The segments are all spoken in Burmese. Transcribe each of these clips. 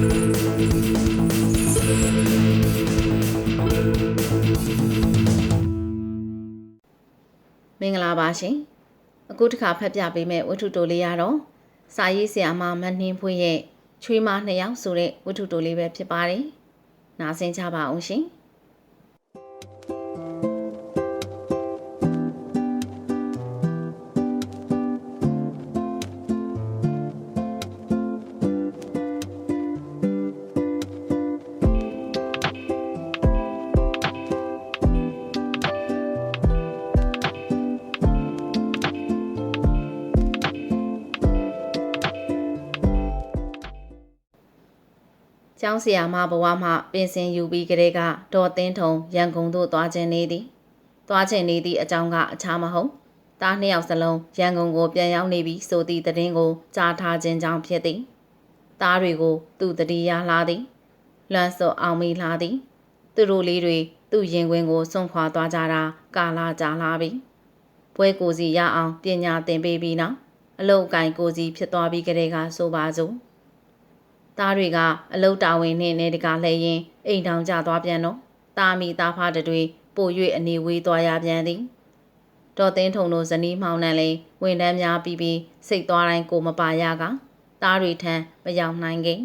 မင်္ဂလာပါရှင်အခုတစ်ခါဖတ်ပြပေးမယ့်ဝတ္ထုတိုလေးရတော့စာရေးဆရာမမနှင်းဖွင့်ရဲ့ချွေးမနှစ်ယောက်ဆိုတဲ့ဝတ္ထုတိုလေးပဲဖြစ်ပါတယ်နားဆင်ကြပါအောင်ရှင်။ ကျောင်းဆရာမဘဝမှပင်စင်ယူပြီးကလေးကဒေါ်သင်းထုံရန်ကုန်သို့သွားခြင်းနေသည်။သွားခြင်းနေသည့်အကြောင်းကအခြားမဟုတ်။တားနှစ်ယောက်စလုံးရန်ကုန်ကိုပြန်ရောက်နေပြီဆိုသည့်သတင်းကိုကြားထားခြင်းကြောင့်ဖြစ်သည်။တားတွေကိုသူ့တတိယလာသည်။လွမ်းစော်အောင်မီလာသည်။သူတို့လေးတွေသူ့ရင်ခွင်ကိုစွန့်ခွာသွားကြတာကာလာကြာလာပြီ။ပွဲကိုစီရအောင်ပညာသင်ပေးပြီးနောက်အလုတ်ကင်ကိုစီဖြစ်သွားပြီးကလေးကဆိုပါစို့။ သားတွေကအလုတ်တာဝန်နဲ့နေတကာလှည့်ရင်အိမ်တောင်ကျသွားပြန်တော့တာမီသားဖားတတွေပို၍အနေဝေးသွားရပြန်သည်တော်သိန်းထုံတို့ဇနီးမောင်နှံလေးဝန်တန်းများပြီးပြီးစိတ်သွားတိုင်းကိုမပါရကသားတွေထံမရောက်နိုင်ခင်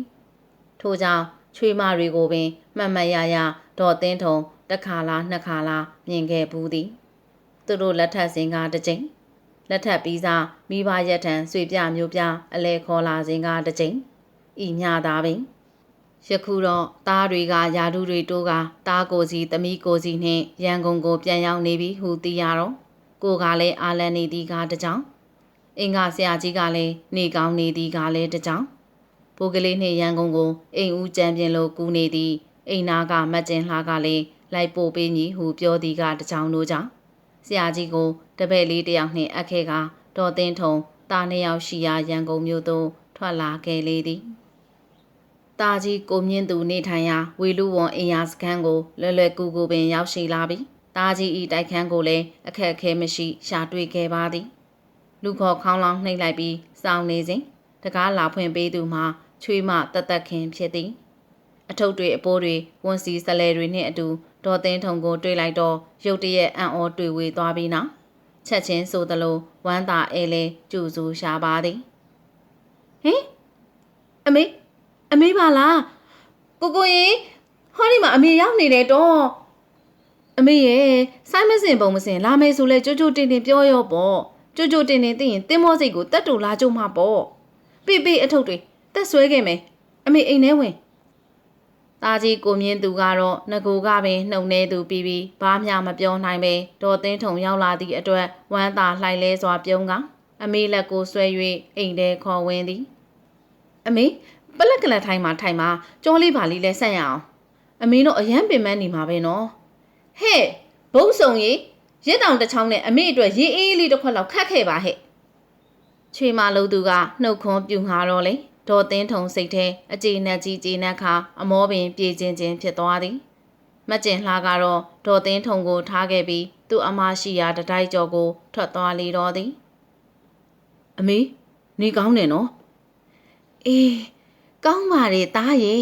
ထို့ကြောင့်ချွေးမတွေကိုပင်မှတ်မှတ်ရရဒေါ်သိန်းထုံတစ်ခါလားနှစ်ခါလားမြင်ခဲ့ဘူးသည်သူတို့လက်ထပ်စဉ်ကတစ်ကြိမ်လက်ထပ်ပြီးစားမိဘရက်ထံဆွေပြမျိုးပြအလဲခေါ်လာစဉ်ကတစ်ကြိမ် ဤညသာပင်ယခုတော့သားတွေကယာဓုတွေတိုးကသားကိုစီသမီးကိုစီနှင့်ရန်ကုန်ကိုပြန်ရောက်နေပြီဟုသိရတော့ကိုကလည်းအာလန်နေသည်ကတကြောင်အင်္ဂါဆရာကြီးကလည်းနေကောင်းနေသည်ကလည်းတကြောင်ဘိုးကလေးနှင့်ရန်ကုန်ကိုအိမ်ဦးကြံပြင်းလို့ကူနေသည်အိမ်နာကမတ်ကျင်လှကလည်းလိုက်ပို့ပေးညီဟုပြောသည်ကတကြောင်တို့ကြောင့်ဆရာကြီးကိုတပည့်လေးတစ်ယောက်နှင့်အပ်ခဲ့ကဒေါ်သိန်းထုံသားနှစ်ယောက်ရှိရာရန်ကုန်မြို့သို့ထွက်လာခဲ့လေသည် တာကြီးကိုမြင့်သူနေထိုင်ရာဝေလူဝန်အင်ယာစခန်းကိုလွယ်လွယ်ကူကူပင်ရောက်ရှိလာပြီးတာကြီးဤတိုက်ခန်းကိုလည်းအခက်အခဲမရှိရှာတွေ့ခဲ့ပါသည်လူခေါ်ခေါင်းလောင်းနှိပ်လိုက်ပြီးစောင်းနေစဉ်တကားလာဖွင့်ပေးသူမှာချွေးမတသက်ခင်ဖြစ်သည်အထုပ်တွေအပိုးတွေဝန်စီဆလဲတွေနှင့်အတူဒေါ်သိန်းထုံကိုတွေ့လိုက်တော့ရုတ်တရက်အံ့ဩတွေ့ဝေသွားပြီးနောက်ချက်ချင်းဆိုသလိုဝမ်းသာအဲလဲကျူစုရှာပါသည်ဟင်အမေ အမေပါလားကိုကိုရင်ဟောဒီမှာအမေရောက်နေတယ်တော့အမေရဲ့စိုင်းမစင်ပုံမစင်လာမယ်ဆိုလဲကြိုးကြိုးတင်တင်ပြောရောပေါ့ကြိုးကြိုးတင်တင်သိရင်တင်းမောစိတ်ကိုတက်တူလာကြုံမှာပေါ့ပိပိအထုပ်တွေတက်ဆွဲခဲ့မယ်အမေအိမ်ထဲဝင်ตาကြီးကိုမြင့်သူကတော့ငကိုကပင်နှုတ်နေသူပြီးပြီးဘာမှမပြောနိုင်ပဲဒေါ်သိန်းထုံရောက်လာသည့်အတွက်ဝမ်းသာလှိုက်လဲစွာပြုံးကအမေလက်ကိုဆွဲ၍အိမ်ထဲခေါ်ဝင်သည်အမေ ပလက်ကလထိုင်မှာထိုင်မှာကြောလေးပါလေးလဲဆက်ရအောင်အမေတို့အရန်ပင်ပန်းနေမှာပဲနော်ဟဲ့ဘုံစုံကြီးရစ်တောင်တစ်ချောင်းနဲ့အမေအတွက်ရေးအေးလေးတစ်ခွက်လောက်ခတ်ခဲ့ပါဟဲ့ချွေမလို့သူကနှုတ်ခွန်းပြူငါတော့လေဒေါ်သင်းထုံစိတ်ထဲအကြည်နဲ့ကြီးကြီးနဲ့ခါအမောပင်ပြေချင်းချင်းဖြစ်သွားသည်မကျင်လှကတော့ဒေါ်သင်းထုံကိုထားခဲ့ပြီးသူ့အမရှိရာတတိုက်ကျော်ကို ထွက်သွားလေတော့သည်အမေနေကောင်းတယ်နော်အေး ကောင်းပါလေတားရေ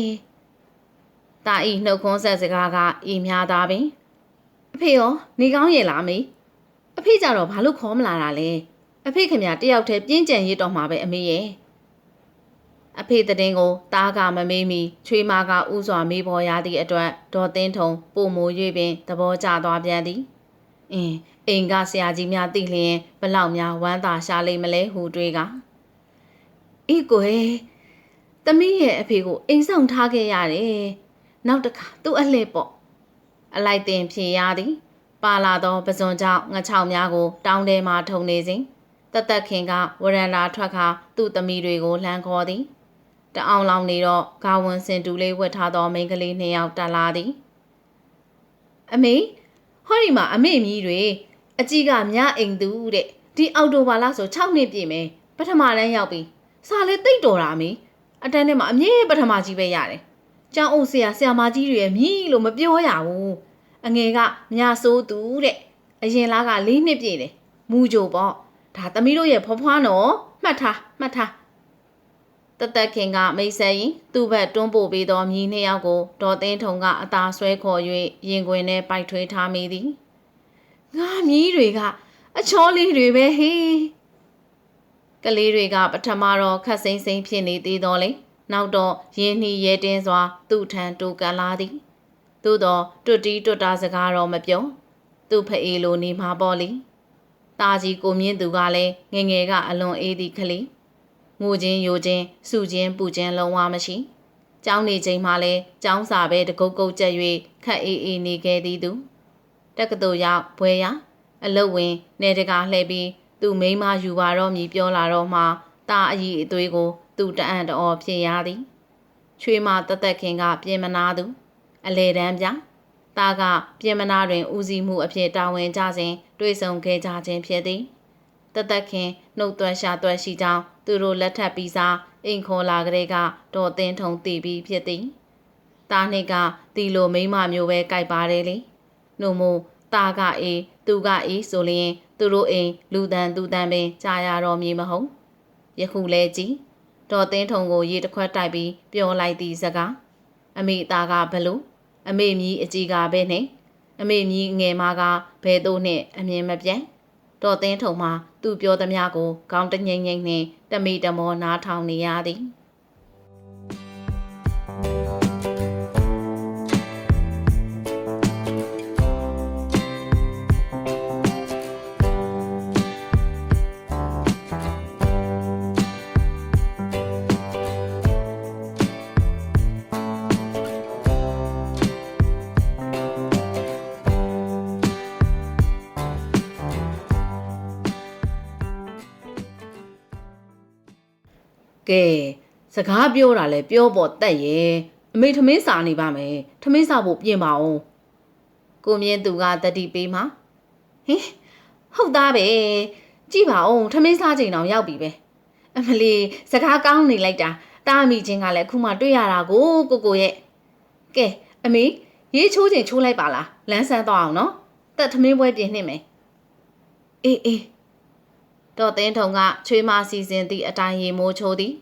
တာဤနှုတ်ခွန်းဆက်စကားကဤများသားပင်အဖေရောနေကောင်းရဲ့လားမေအဖေကြတော့ဘာလို့ခေါ်မလာတာလဲအဖေခင်ဗျာတယောက်တည်းပြင်းကြံရစ်တော့မှာပဲအမေရဲ့အဖေတဲ့တင်ကိုတားကမမေးမီချွေးမကဥစွာမေးပေါ်ရသည့်အတွက်ဒေါ်သင်းထုံပုံမိုး၍ပင်သဘောကျသွားပြန်သည်အင်းအိမ်ကဆရာကြီးများသိလျင်ဘလောက်များဝမ်းသာရှာလိမ့်မလဲဟူတွေးကအေးကိုဟဲ့။ သမီးရဲ့အဖေကိုအိမ်ဆောင်ထားခဲ့ရတယ်။နောက်တစ်ခါသူ့အလှည့်ပေါ့။အလိုက်တင်ဖြေရသည်။ပါလာသောပဇွန်ကြောင့်ငချောင်များကို တောင်းထဲမှထုံနေစဉ်တသက်ခင်ကဝရန်လာထွက်ခါသူ့သမီးတွေကိုလှမ်းခေါ်သည်။တအောင်လောင်နေတော့ဂါဝန်စင်တူလေးဝတ်ထားသောမိန်းကလေးနှစ်ယောက်တက်လာသည်။အမေဟောဒီမှာအမေမြည်တွေအကြီးကမြအိမ်သူတဲ့ဒီအောက်တိုဘာလဆို6နှစ်ပြည့်မယ်ပထမတန်းရောက်ပြီစာလေးတိတ်တော်တာအမေ အတန်းထဲမှာအမြဲပထမကြီးပဲရတယ်။ကျောင်းအုပ်ဆရာဆရာမကြီးတွေရဲ့မြည်လို့မပြောရဘူး။အငယ်ကမြဆိုးသူတဲ့အရင်လားက၄နှစ်ပြည့်တယ်။မူကြိုပေါ့။ဒါသမီးတို့ရဲ့ဖွားဖွားနော်။မှတ်ထားမှတ်ထား။တတသက်ခင်ကမိတ်ဆက်ရင်သူ့ဘက်တွန်းပို့ပြီးသောမြည်နှစ်ယောက်ကိုဒေါ်သိန်းထုံကအသာဆွဲခေါ်၍ရင်ခွင်ထဲပိုက်ထွေးထားမိသည်ငါမြည်တွေကအချောလေးတွေပဲဟေး ကလေးတွေကပထမတော့ခက်စိမ့်စိမ့်ဖြစ်နေသေးတော့လေနောက်တော့ရင်းနှီးရဲတင်းစွာ သူ့ထံတူကန်လာသည်သို့တော့တွတ်တီးတွတ်တာစကားတော့မပြောသူ့ဖအေးလိုနေမှာပေါ့လေတာကြီးကိုမြင့်သူကလည်းငငယ်ကအလွန်အေးသည်ကလေးငိုချင်းယိုချင်းစုချင်းပူချင်းလုံးဝမရှိ။ကျောင်းနေချိန်မှလည်းကျောင်းစာပဲတကုတ်ကုတ်ကြက်၍ခက်အေးအေးနေခဲ့သည်သူ။တက္ကသိုလ်ရောက်ဘွဲရအလုတ်ဝင်နေတကာလှည့်ပြီး သူ့မိန်းမယူပါတော့မည်ပြောလာတော့မှတာအကြီးအသွေးကို သူတအံ့တော်ဖြစ်ရသည်။ချွေးမတသက်ခင်က ပြင်မနာသူ အလေတန်းပြ။တာကပြင်မနာတွင်ဦးစီးမှုအဖြစ်တာဝန်ကြစဉ်တွေ့ဆုံခဲ့ကြခြင်းဖြစ်သည်။တသက်ခင်နှုတ်သွက်ရှာသွက်ရှိကြောင်းသူတို့လက်ထပ်ပြီးစားအိမ်ခေါ်လာကလေးကဒေါ်သင်းထုံတည်ပြီးဖြစ်သည်။တာနှစ်ကတီလိုမိမမျိုးပဲကြိုက်ပါတယ်လေ။နှုံမို့တာကအေးသူကအေးဆိုလျင် သူတို့အိမ်လူတန်သူတန်ပင်ကြာရတော်မည်မဟုတ်။ယခုလဲကြည့်ဒေါ်သင်းထုံကိုရေတစ်ခွက်တိုက်ပြီးပြောလိုက်သည့်စကားအမေသားကဘလို့အမေမြီးအကြီးကပဲနဲ့အမေမြီးငယ်မကဘဲတို့နဲ့အမြင်မပြတ်တော်သင်းထုံမှာသူပြောသမျှကိုခေါင်းတငိမ့်ငိမ့်နဲ့တမိတမောနားထောင်နေရသည် ကဲစကားပြောတာလဲပြောပေါ်တက်ရဲ့အမေထမင်းစာနေပါမယ်ထမင်းစာဖို့ပြင်ပါအောင်ကိုမြင့်သူကတတိပေးမှာဟင်ဟုတ်သားပဲကြည့်ပါအောင်ထမင်းစားချိန်တော့ရောက်ပြီပဲအမလီစကားကောင်းနေလိုက်တာတားမိချင်းကလည်းအခုမှတွေ့ရတာကိုကိုကိုရဲ့ကဲအမေရေးချိုးချိန်ချိုးလိုက်ပါလားလမ်းဆန်းတော့အောင်နော်တက်ထမင်းပွဲပြင်နှိမ့်မယ်အေးအေး တော့တင်းထုံကချွေးမစီစဉ်သည့်အတိုင်းရေမိုးချိုးသည်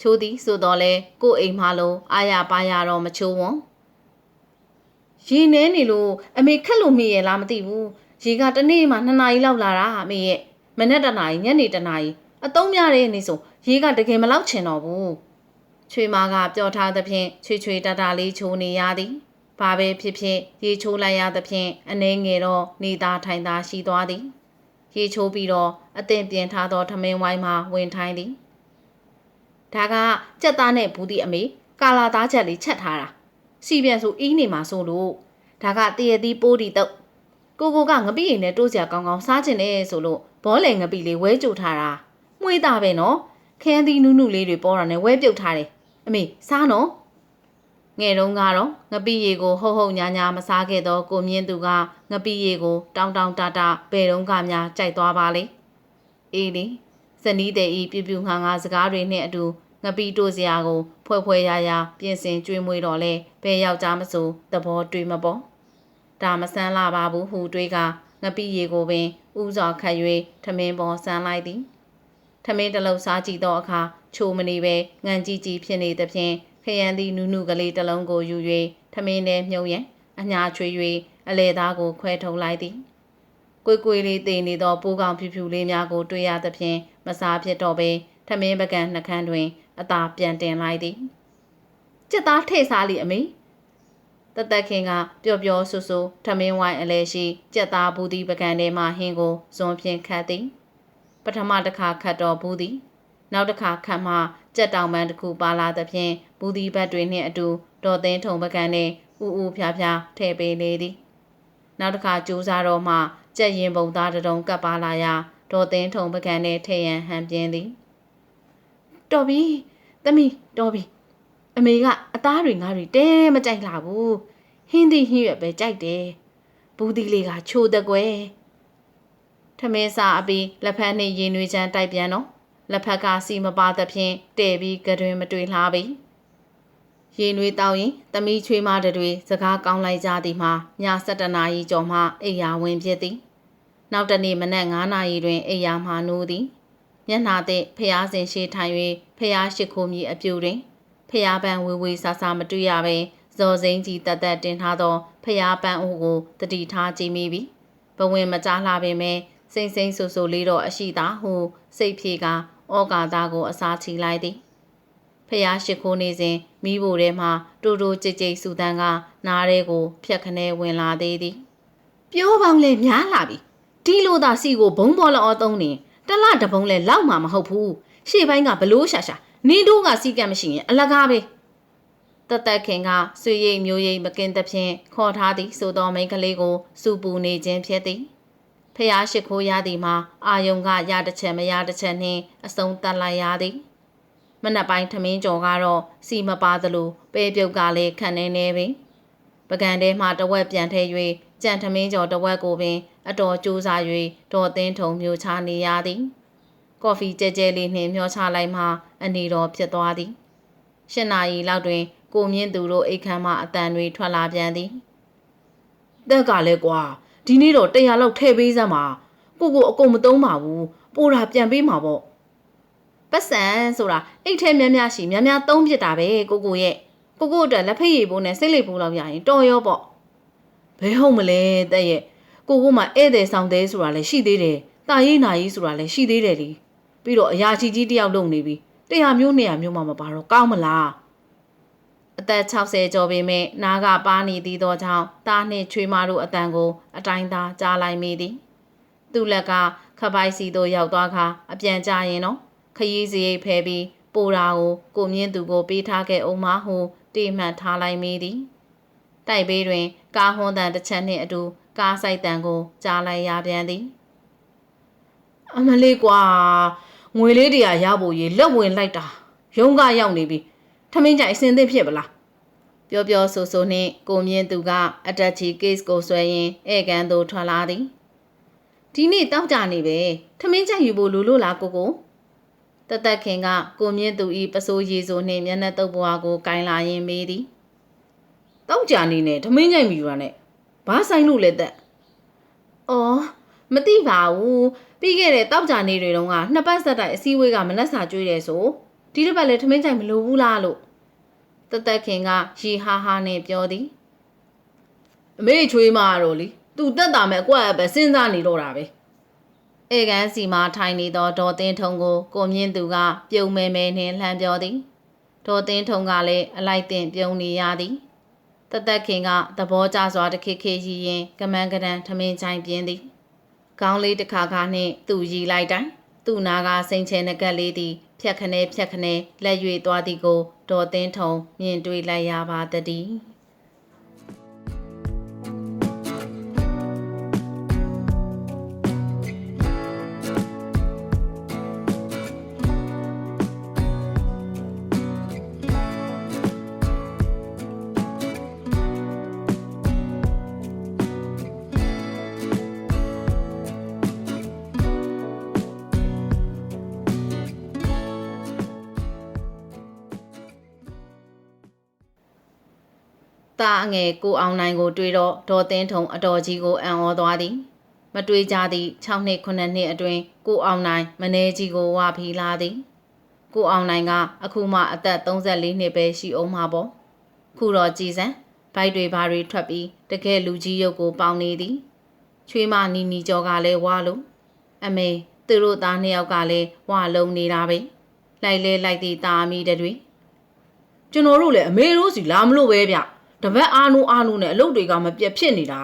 ချိုးသည်ဆိုတော့လေကို့အိမ်မှလုံးအာရပါရတော့မချိုးဝွန်ရေနဲနေလို့အမေခက်လို့မိရဲ့လားမသိဘူးရေကတနေ့မှ2နာရီလောက်လာတာအမေရဲ့မနေ့တနာရီညနေတနာရီအတုံးများတဲ့နေဆိုရေကတကယ်မလောက်ချင်တော့ဘူးချွေမကပြောထားသဖြင့်ချွေချွေတတလေးချိုးနေရသည်ဘာပဲဖြစ်ဖြစ်ရေချိုးလိုက်ရသဖြင့်အနှဲငယ်တော့နေသားထိုင်သားရှိသွားသည် ရေချိုးပြီးတော့အသင်ပြင်ထားသောထမင်းဝိုင်းမှာဝင်ထိုင်းသည်ဒါကကြက်သားနဲ့ဘူးတီအမေကာလာသားချက်လေးချက်ထားတာစီပြန်ဆိုအီးနေမှာဆိုလို့ဒါကတရသီးပိုးတီတော့ကိုကိုကငပိရင်နဲ့တိုးစရာကောင်းကောင်းစားချင်တယ်ဆိုလို့ဘောလေငပိလေးဝဲကြိုထားတာမှွေးတာပဲနော်ခန်းသီးနုနုလေးတွေပေါ်တာနဲ့ဝဲပြုတ်ထားတယ်အမေစားနော် ငယ်တုန်းကတော့ငပိရီကိုဟုတ်ဟုတ်ညာညာမစားခဲ့တော့ကိုမြင့်သူကငပိရီကိုတောင်းတောင်းတတဘယ်တုန်းကများကြိုက်သွားပါလေအေးလေဇနီးတဲ့ဤပြပြငါငါစကားတွေနဲ့အတူငပီတိုးစရာကိုဖွဲ့ဖွဲ့ရရပြင်ဆင်ကြွေးမွေးတော့လဲဘယ်ယောက်ျားမဆိုသဘောတွေးမပေါ်ဒါမဆန်းလာပါဘူးဟူတွေးကငပီရေကိုပင်ဥစွာခတ်၍ထမင်းပေါ်ဆန်းလိုက်သည်ထမင်းတစ်လုံးစားကြည့်သောအခါချိုမနေပဲငံကြီးကြီးဖြစ်နေသဖြင့် ခရမ်းသည့်နုနုကလေးတစ်လုံးကိုယူ၍ထမင်းထဲမြုပ်ရန်အညာချွေ၍အလေသားကိုခွဲထုတ်လိုက်သည်ကွေကွေလေးတည်နေသောပိုးကောင်ဖြူဖြူလေးများကိုတွေ့ရသဖြင့်မစားဖြစ်တော့ပေထမင်းပကံနှခမ်းတွင်အသာပြန်တင်လိုက်သည်ကြက်သားထိတ်စားလိအမေတသက်ခင်ကပျော်ပျော်ဆူဆူထမင်းဝိုင်းအလဲရှိကြက်သားဘူးသည်ပကံထဲမှဟင်းကိုဇွန်ဖြင့်ခတ်သည် ပထမတစ်ခါခတ်တော်ဘူးသည်နောက်တစ်ခါခတ်မှ ကြက်တောင်ပန်းတစ်ခုပါလာသဖြင့်ဘူးဒီဘတ်တွေနှင့်အတူဒေါ်သိန်းထုံပကံနှင့်ဥဥဖြားဖြားထည့်ပေးလေသည်နောက်တစ်ခါကြိုးစားတော့မှကြက်ရင်ပုံသားတုံကပ်ပါလာရာဒေါ်သိန်းထုံပကံနှင့်ထည့်ရန်ဟန်ပြင်းသည်တော်ပြီသမီးတော်ပြီအမေကအသားတွေငါတွေတဲမကြိုက်လာဘူးဟင်းသီးဟင်းရွက်ပဲကြိုက်တယ်ဘူးသီးလေးကချိုတဲ့ကွယ်ထမင်းစားအပြီးလက်ဖက်နှင့်ရင်နွေချမ်းတိုက်ပြန်တော့ လက်ဖက်ကစီမပါသဖြင့်တဲ့ပြီးကတွင်မတွေ့လှပြီရင်နွေတောင်းရင်သမီးချွေးမတွေစကားကောင်းလိုက်ကြသည်မှာည7နာရီကျော်မှအိယာဝင်ဖြစ်သည်နောက်တနေ့မနက်9နာရီတွင်အိယာမှနိုးသည်ညမျက်နှာသည့်ဖျားစင်ရှိထိုင်၍ဖျားရှိခိုးမြည်အပြူတွင်ဖျားပန်းဝေဝေဆာဆာမတွေ့ရပင်ဇော်စိမ့်ကြီးတက်တက်တင်ထားသောဖျားပန်းအိုကိုတတိထားကြည့်မိပြီဘဝင်မကြားလှပင်ပဲစိမ့်စိမ့်ဆူဆူလေးတော့အရှိသာဟုစိတ်ဖြေက ဩကာသကိုအစာချီလိုက်သည်ဖျားရှိခိုးနေစဉ်မိဖို့ထဲမှတူတူကြိတ်ကြိတ်စူတန်းကနားရဲကိုဖြက်ခနဲဝင်လာသေးသည်ပြောပေါင်းလဲများလာပြီဒီလိုသာစီကိုဘုံပေါ်လောသုံးနေတလတပုံးလဲလောက်မှာမဟုတ်ဘူးရှေ့ပိုင်းကဘလို့ရှာရှာနင်းတို့ကစီကံမရှိရင်အလကားပဲတသက်ခင်ကဆွေရိတ်မျိုးရိတ်မကင်သဖြင့်ခေါ်ထားသည်ဆိုသောမိန်းကလေးကိုစူပူနေခြင်းဖြစ်သည်ဖះ ရှိခိုးရသည်မှာအာယုံကရတစ်ချက်မရတစ်ချက်နှင့်အစုံတက်လိုက်ရသည်မနက်ပိုင်းထမင်းကြော်ကတော့စီမပါသလိုပဲပြုတ်ကလည်းခန့်နေနေပင်ပကံထဲမှတဝက်ပြန်ထဲ၍ကြံထမင်းကြော်တဝက်ကိုပင် အတော်ကြိုးစား၍ဒေါ်သင်းထုံမျိုးချနေရသည်ကော်ဖီကြဲကြဲလေးနှင့်မျောချလိုက်မှအနေတော်ဖြစ်သွားသည်ရှစ်နာရီလောက်တွင် ကိုမြင့်သူတို့အိတ်ခမ်းမှအတန်တွေထွက်လာပြန်သည်တက်ကလည်းကွာ ဒီနေ့တော့100လောက်ထည့်ပေးစမ်းပါကိုကိုအကုန်မသုံးပါဘူးပိုတာပြန်ပေးမှာပေါ့ပတ်စံဆိုတာအိတ်ထဲများများရှိများများသုံးပြစ်တာပဲကိုကိုရဲ့ကိုကိုအတွက်လက်ဖက်ရည်ပိုးနဲ့စိတ်လိပ်ပိုးလောက်ရရင်တော်ရောပေါ့ဘယ်ဟုတ်မလဲတဲ့ရဲ့ကိုကိုမှဧည့်သည်ဆောင်သေးဆိုတာလည်းရှိသေးတယ်တာရေးနာရေးဆိုတာလည်းရှိသေးတယ်လीပြီးတော့အရာကြီးကြီးတယောက်လုံနေပြီတရားမျိုးနေရာမျိုးမှမပါတော့ကောင်းမလား အသက်60ကျော်ပေမဲ့နားကပါနေသေးသောကြောင့်တားနှင့်ချွေးမတို့အတန်ကို အတိုင်းသာကြားလိုက်မိသည်သူ့လက်ကခပိုက်စီသို့ရောက်သွားခါအပြန်ကြရင်တော့ခရီးစရိတ်ဖဲပြီးပိုတာကိုကိုမြင့်သူကိုပေးထားခဲ့အောင်မဟုတိမှန်ထားလိုက်မိသည်တိုက်ဘေးတွင် ကားဟွန်းတန်တစ်ချက်နှင့်အတူကားဆိုင်တန်ကိုကြားလိုက်ရပြန်သည်အမလေးကွာငွေလေးတရာရဖို့ရေလက်ဝင်လိုက်တာရုံးကရောက်နေပြီ ထမင်းကြိုင်အစင်သင့်ဖြစ်ပလားပြောပြောဆိုဆိုနှင့်ကိုမြင့်သူကအတက်ချီ case ကိုဆွဲရင်းဧကန်သို့ထွက်လာသည်ဒီနေ့တောက်ကြနေပဲထမင်းကြိုင်ယူဖို့လူလို့လားကိုကိုတသက်ခင်ကကိုမြင့်သူဤပစိုးရည်ဆိုနှင့်မျက်နှာတုပ်ပွားကိုကင်လာရင်းမေးသည်တောက်ကြနေနဲ့ထမင်းကြိုင်မီယူတာနဲ့ဘာဆိုင်လို့လဲတဲ့အော်မသိပါဘူးပြီးခဲ့တဲ့တောက်ကြနေတွေတုန်းကနှစ်ပတ်ဆက်တိုက်အစည်းအဝေးကမလက်စာကျွေးတယ်ဆို ဒီတစ်ပတ်လည်းထမင်းကြိုင်မလိုဘူးလားလို့တသက်ခင်ကရီဟာဟာနဲ့ပြောသည်အမေချွေးမတော့လीသူတက်တာမဲ့အကွက်ပဲစဉ်းစားနေတော့တာပဲဧကန်စီမှာထိုင်နေသောဒေါ်တင်းထုံကိုကိုမြင့်သူကပြုံမဲမဲနှင့်လှမ်းပြောသည်ဒေါ်တင်းထုံကလည်းအလိုက်တင်ပြုံနေရသည်တသက်ခင်ကသဘောကျစွာတခေခေရီရင်ကမန်းကရန်ထမင်းချိုင်ပြင်းသည်ခေါင်းလေးတစ်ခါခါနှင့်သူ့ရီလိုက်တိုင်းသူ့နာကစိန်ချဲနကက်လေးသည် ဖြက်ခနဲဖြက်ခနဲလက်၍သွားသည်ကိုဒေါ်သင်းထုံမြင်တွေ့လိုက်ရပါတည်း အငယ်ကိုအောင်နိုင်ကိုတွေ့တော့ဒေါ်သင်းထုံအတော်ကြီးကိုအံ့ဩသွားသည်မတွေ့ကြသည့်6နှစ်9နှစ်အတွင်းကိုအောင်နိုင်မနေကြီးကိုဝါဖီလာသည်ကိုအောင်နိုင်ကအခုမှအသက်34နှစ်ပဲရှိအောင်မှာပေါ့ခုတော့ကြည်စံဘိုက်တွေဘာတွေထွက်ပြီးတကယ်လူကြီးရုပ်ကိုပေါင်နေသည်ချွေးမနီနီကျော်ကလည်းဝါလို့အမေသူတို့သားနှစ်ယောက်ကလည်းဝါလုံးနေတာပဲလိုက်လဲလိုက်သည့်တာမီတွေကျွန်တော်တို့လည်းအမေတို့စီလာမလို့ပဲဗျ တပတ်အားနူးအားနူးနဲ့အလုပ်တွေကမပြတ်ဖြစ်နေတာ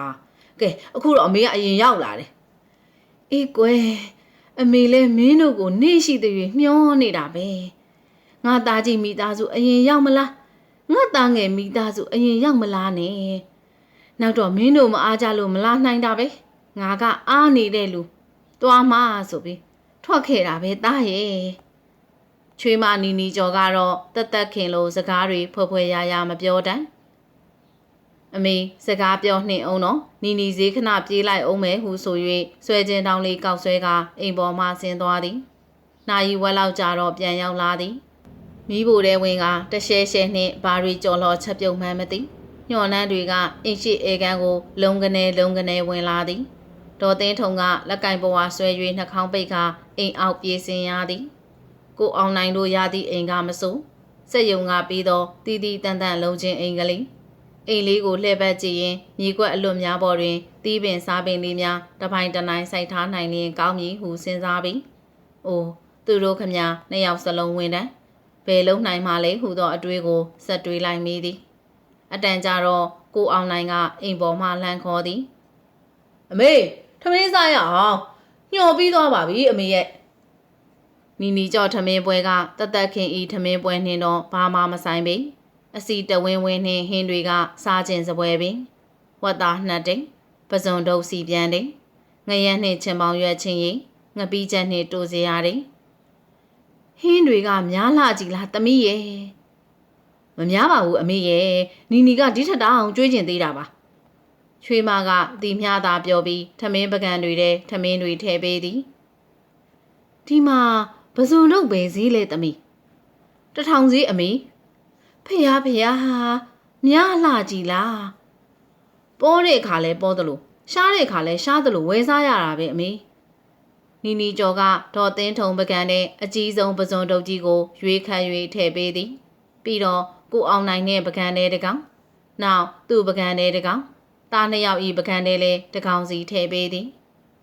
ကဲအခုတော့အမေကအရင်ရောက်လာတယ်အေးကွယ်အမေလည်းမင်းတို့ကိုနေရှိသေး၍မျောနေတာပဲငါသားကြီးမိသားစုအရင်ရောက်မလားငါသားငယ်မိသားစုအရင်ရောက်မလားနဲ့နောက်တော့မင်းတို့မအားကြလို့မလားနိုင်တာပဲငါကအားနေတဲ့လူတွားမဆိုပြီးထွက်ခဲ့တာပဲသားရဲ့ချွေးမနီနီကျော်ကတော့တက်တက်ခင်လိုစကားတွေဖွယ်ဖွယ်ရရမပြောတတ် အမေစကားပြောနှင်အောင်တော့နီနီဈေးခဏပြေးလိုက်အောင်မယ်ဟုဆို၍ဆွဲခြင်းတောင်းလေးကောက်ဆွဲကအိမ်ပေါ်မှဆင်းသွားသည်။နာယီဝက်လောက်ကြာတော့ပြန်ရောက်လာသည်။မိဖို့တဲ့ဝင်ကတရှဲရှဲနှင့်ဘာရီကြော်လော်ချက်ပြုတ်မှန်းမသိ။ညှော်နှန်းတွေကအိမ်ရှိအေကန်းကို လုံကနေလုံကနေဝင်လာသည်။ဒေါ်သိန်းထုံကလက်ကင်ပေါ်ဝါဆွဲ၍နှာခေါင်းပိတ်ကအိမ်အောက်ပြေးစင်ရသည်ကိုအောင်နိုင်တို့ရသည့်အိမ်ကမစိုးစက်ယုံကပြီးတော့တီးတီးတန်တန်လုံးချင်းအိမ်ကလေး အိမ်လေးကိုလှည့်ပတ်ကြည့်ရင်မြေကွက်အလွတ်များပေါ်တွင်တီးပင်စားပင်လေးများတစ်ပိုင်းတစ်နိုင်စိုက်ထားနိုင်ရင်ကောင်းမည်ဟုစဉ်းစားပြီးအိုးသူတို့ခမနှစ်ယောက်စလုံးဝင်တန်းဘယ်လုံးနိုင်မှလဲဟုသောအတွေးကိုဆက်တွေးလိုက်မိသည်အတန်ကြတော့ကိုအောင်နိုင်ကအိမ်ပေါ်မှလှမ်းခေါ်သည်အမေထမင်းစားရအောင်ညှော်ပြီးသွားပါပြီအမေရဲ့နီနီကြော့ထမင်းပွဲကတသက်ခင်ဤထမင်းပွဲနှင်းတော့ဘာမှမဆိုင်ပေ အစီတဝင်းဝင်းနှင်းဟင်းတွေကစားခြင်းစပွဲပင်ဝတ်သားနှစ်တိန်ပဇွန်ဒုတ်စီပြန်တိန်ငရမ်းနှင့်ချင်ပေါင်ရွက်ချင်းရီငပီးချက်နှင့်တိုးစရာတိန်ဟင်းတွေကများလာကြည်လားသမီးရဲ့မများပါဘူးအမေရဲ့နီနီကဒီထက်တောင်ကြွေးကျင်သေးတာပါချွေးမကတီမြသာပြောပြီးထမင်းပကံတွေထဲထမင်းတွေထည့်ပေးသည်ဒီမှာပဇွန်တော့ပဲဈေးလေသမီးတထောင်ဈေးအမေ ဖះဖះဟာများလှကြည်လားပေါ်တဲ့ခါလဲပေါ်တယ်လို့ရှားတဲ့ခါလဲရှားတယ်လို့ဝယ်စားရတာပဲအမေနီနီကျော်ကဒေါ်သင်းထုံပကံနဲ့အကြီးဆုံးပဇွန်တုပ်ကြီးကိုရွေးခန့်၍ထည့်ပေးသည် ပြီးတော့ကိုအောင်နိုင်တဲ့ပကံနဲ့တကောင်နောက်သူ့ပကံနဲ့တကောင်တားနှစ်ယောက်ဤပကံနဲ့လဲတကောင်စီထည့်ပေးသည်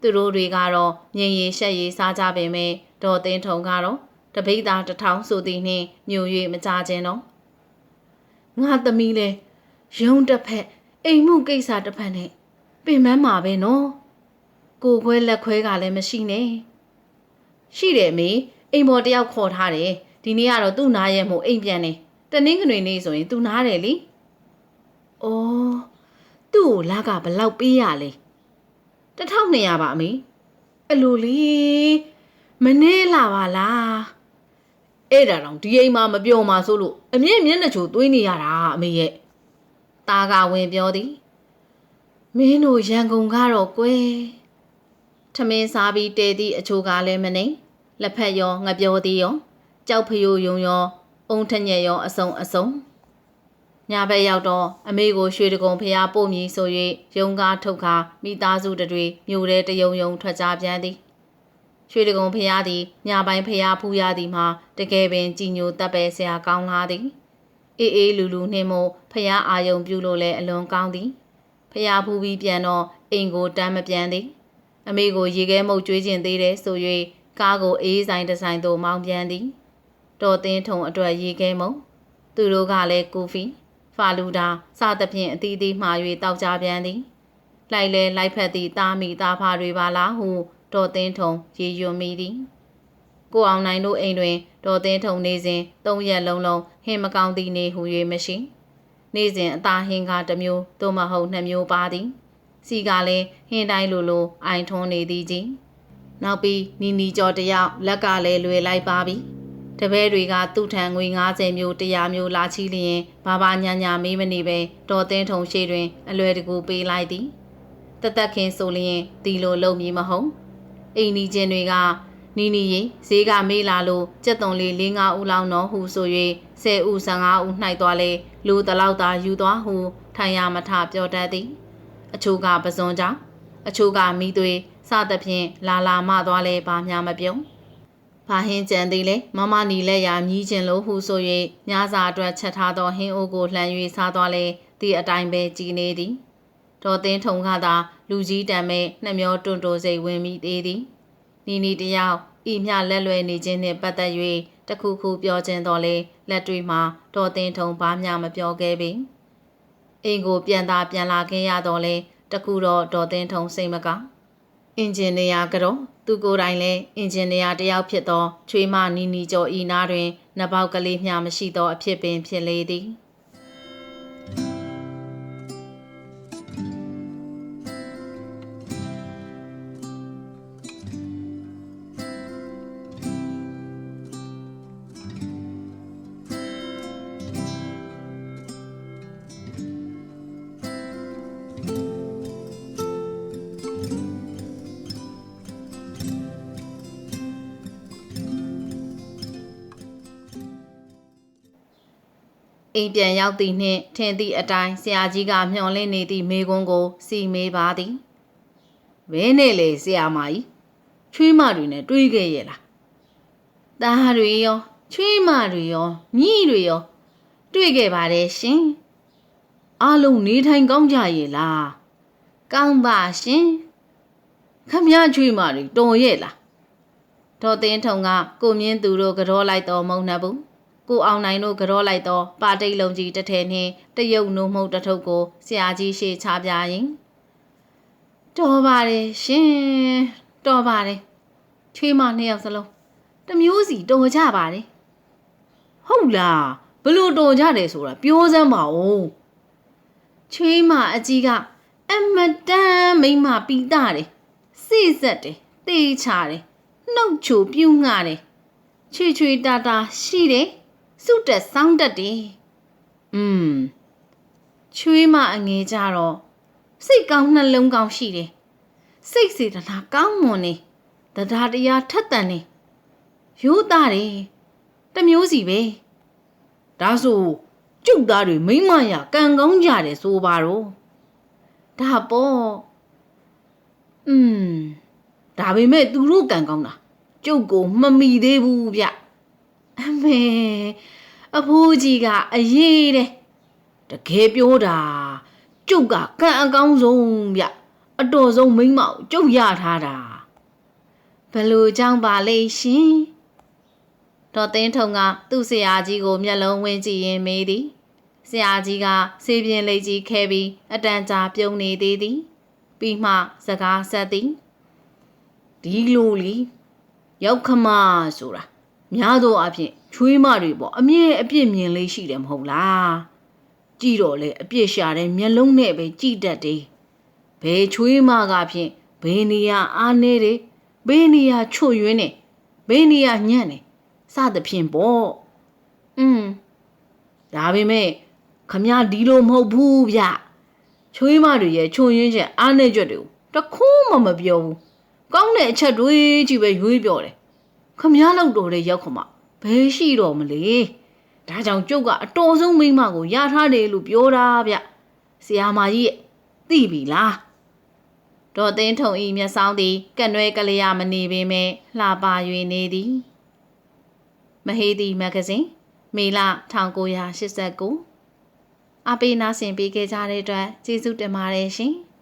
သူတို့တွေကတော့ငင်ရီရှက်ရီစားကြပင်မဲ့ဒေါ်သိန်းထုံကတော့တပိသားတစ်ထောင်ဆိုသည်နှင့်ညို၍မကြခြင်းတော့ ငါသမီးလဲရုံတစ်ဖက်အိမ်မှုကိစ္စတစ်ဖက်နဲ့ပင်မမှာပဲနော်ကိုခွဲလက်ခွဲကလည်းမရှိနဲ့ရှိတယ်မေအိမ်ပေါ်တယောက်ခေါ်ထားတယ်ဒီနေ့ကတော့သူ့နားရဲ့မို့အိမ်ပြန်နေတနင်္ဂနွေနေ့ဆိုရင်သူနားတယ်လေအော်သူ့ကိုလာကဘလောက်ပေးရလဲ1200ပါအမေအလိုလေးမနေလာပါလား အဲ့ဒါတော့ဒီအိမ်မှာမပြောမှဆိုလို့အမြင့်မျက်နှာချိုသွေးနေရတာအမေရဲ့ตาကဝင်ပြောသည်မင်းတို့ရန်ကုန်ကတော့ကွယ်ထမင်းစားပြီးတဲသည့်အချိုကလည်းမနေလက်ဖက်ရောငပြောသည်ရောကြောက်ဖယိုယုံရောအုံထညက်ရောအစုံအစုံညဘက်ရောက်တော့အမေကိုရွှေတကုံဖျားပို့မည်ဆို၍ရုံကားထုတ်ခါမိသားစုတွေမြို့ထဲတယုံယုံထွက်ကြပြန်သည် ရွှေတကုံဖျားသည်ညပိုင်းဖျားဖူးရသည်မှာတကယ်ပင်ကြည်ညိုတက်ပဲဆရာကောင်းလာသည်အေးအေးလူလူနှင်းမို့ဖျားအာယုံပြုလို့လည်းအလွန်ကောင်းသည်ဖျားဖူးပြီးပြန်တော့အိမ်ကိုတမ်းမပြန်သည်အမေကိုရေခဲမုတ်ကျွေးကျင်သေးတယ်ဆို၍ကားကိုအေးဆိုင်တစ်ဆိုင်သို့မောင်းပြန်သည်တော်သင်းထုံအတွက်ရေခဲမုတ်သူတို့ကလည်းကူဖီဖာလူဒါစသဖြင့်အသီးသီးမှာ၍တောက်ကြပြန်သည်လိုက်လဲလိုက်ဖက်သည့်တားမိသားဖာတွေပါလားဟု ဒေါ်သင်းထုံရေရွံမိသည်ကိုအောင်နိုင်တို့အိမ်တွင်ဒေါ်သင်းထုံနေစဉ်သုံးရက်လုံးလုံးဟင်းမကောင်းသည့်နေဟု၍မရှိနေစဉ်အသားဟင်းကားတစ်မျိုးသို့မဟုတ်နှစ်မျိုးပါသည်စီကလည်းဟင်းတိုင်းလိုလိုအိုင်ထွန်းနေသည်ကြီးနောက်ပြီးနီနီကျော်တယောက်လက်ကလည်းလွယ်လိုက်ပါပြီတပည့်တွေကသူ့ထံငွေ90မျိုး100မျိုးလာချီလျင်ဘာဘာညာညာမေးမနေပဲဒေါ်သင်းထုံရှိတွင် အလွယ်တကူပေးလိုက်သည်တသက်ခင်ဆိုလျင်ဒီလိုလုံမည်မဟုတ် အိမ်နီချင်းတွေကနီနီရင်ဈေးကမေးလာလို့ကြက်သွန်လေး၄၅ဦးလောက်နော်ဟုဆို၍10ဦး15ဦးနှိုက်သွားလေလူတလောက်သာယူသွားဟုထိုင်ရမထပြောတတ်သည် အချို့ကပစွန်ကြောင့်အချို့ကမိသွေးစသဖြင့်လာလာမသွားလဲဘာများမပြုံးဘာဟင်းကြံသေးလဲမမနီလက်ရမြည်ခြင်းလို့ဟုဆို၍ညစာအတွက်ချက်ထားသောဟင်းအိုးကိုလှမ်း၍စားသွားလဲဒီအတိုင်းပဲကြည်နေသည် ဒေါ်သင်းထုံကသာလူကြီးတံမဲ့နှမျောတွန့်တိုစိတ်ဝင်မိသေးသည်နီနီတယောက်ဤမြလက်လွယ်နေခြင်းနှင့်ပတ်သက်၍တခုခုပြောခြင်းတော်လေလက်တွေ့မှာဒေါ်သင်းထုံဘာမျှမပြောခဲ့ပေအိမ်ကိုပြန်သာပြန်လာခဲ့ရတော့လေတခုတော့ဒေါ်သင်းထုံစိတ်မကောင်းအင်ဂျင်နီယာကတော့သူကိုယ်တိုင်လည်းအင်ဂျင်နီယာတယောက်ဖြစ်သောချွေးမနီနီကျော်ဤနာတွင်နှစ်ပေါက်ကလေးမျှမရှိသောအဖြစ်ပင်ဖြစ်လေသည် အိမ်ပြန်ရောက်သည့်နှင့်ထင်သည့်အတိုင်းဆရာကြီးကမျှော်လင့်နေသည့်မိကွန်းကိုစီမေးပါသည်ဘဲနဲ့လေဆရာမကြီးချွေးမတွေနဲ့တွေးခဲ့ရဲ့လား။သားတွေရောချွေးမတွေရောညီတွေရောတွေ့ခဲ့ပါတယ်ရှင်အားလုံးနေထိုင်ကောင်းကြရဲ့လား။ကောင်းပါရှင်ခမည်းချွေးမတွေတော်ရဲ့လား။ဒေါ်သင်းထုံကကိုမြင့်သူတို့ကြောလိုက်တော်မုံနှဘူး။ ကိုအောင်နိုင်တို့ကြောလိုက်တော်ပါတိတ်လုံးကြီးတစ်ထဲနှင်းတရုတ်နှုံမှုတ်တစ်ထုပ်ကိုဆရာကြီးရှေ့ချပြရင်တော်ပါတယ်ရှင်တော်ပါတယ်ချွေးမနှစ်ယောက်စလုံးတစ်မျိုးစီတော်ကြပါတယ်ဟုတ်လားဘလို့တော်ကြတယ်ဆိုတာပြောစမ်းပါဦးချွေးမအကြီးကအမတန်မိမပီတာတယ်စိစက်တယ်တေးချတယ်နှုတ်ချိုပြုံးငှတယ်ချွေချွေတာတာရှိတယ် စုတက်စောင်းတက်တယ် อืม ချွေးမအငယ်ကြတော့စိတ်ကောင်းနှလုံးကောင်းရှိတယ်စိတ်စေတနာကောင်းမွန်နေတရားတရားထက်တန်နေရိုးသားတယ်တစ်မျိုးစီပဲ ဒါဆိုကျုပ်သားတွေမိမရကံကောင်းကြတယ်ဆိုပါတော့ ဒါပေါ့ อืมဒါပေမဲ့သူတို့ကံကောင်းတာကျုပ်ကိုမမီသေးဘူးဗျ အမေအဖိုးကြီးကအရေးတဲ့တကယ်ပြောတာကျုပ်ကကံအကောင်းဆုံးဗျအတော်ဆုံးမိန်းမကိုကျုပ်ရထားတာဘလို့ကြောင့်ပါလိမ့်ရှင်တော်သိန်းထုံကသူ့ဆရာကြီးကိုမျက်လုံးဝင်းကြည့်ရင်မေးသည်ဆရာကြီးကဆေးပြင်းလိတ်ကြီးခဲပြီးအတန်ကြာပြုံးနေသေးသည် ပြီးမှစကားဆက်သည်ဒီလိုလီရောက်ခမဆိုတာ များသောအားဖြင့်ချွေးမတွေပေါ့အမြဲအပြစ်မြင်လေးရှိတယ်မဟုတ်လားကြည့်တော့လေအပြစ်ရှာတဲ့မျက်လုံးနဲ့ပဲကြည့်တတ်တယ်ဘယ်ချွေးမကဖြင့်ဘယ်နေရာအားနေတယ်ဘယ်နေရာချွတ်ယွင်းနေဘယ်နေရာညံ့နေစသဖြင့်ပေါ့อืมဒါပေမဲ့ခမရဒီလိုမဟုတ်ဘူးဗျချွေးမတွေရဲ့ချွန်ရင်းချက်အားနေချက်တွေကိုတခုမှမပြောဘူးကောင်းတဲ့အချက်တွေကြီးပဲရွေးပြောတယ် ခမရလောက်တော်တဲ့ရောက်ခမဘယ်ရှိတော့မလဲဒါကြောင့်ကျုပ်ကအတော်ဆုံးမိန်းမကိုရထားတယ်လို့ပြောတာဗျဆရာမကြီးရဲ့သိပြီလားဒေါ်သိန်းထုံဤမျက်စောင်းသည်ကနွဲကလေးရမနေပေမဲ့လှပ၍နေသည်မဟေးသည်မဂ္ဂဇင်းမေလ1989အပေးနာဆင်ပေးခဲ့ကြတဲ့အတွက်ကျေးဇူးတင်ပါတယ်ရှင်။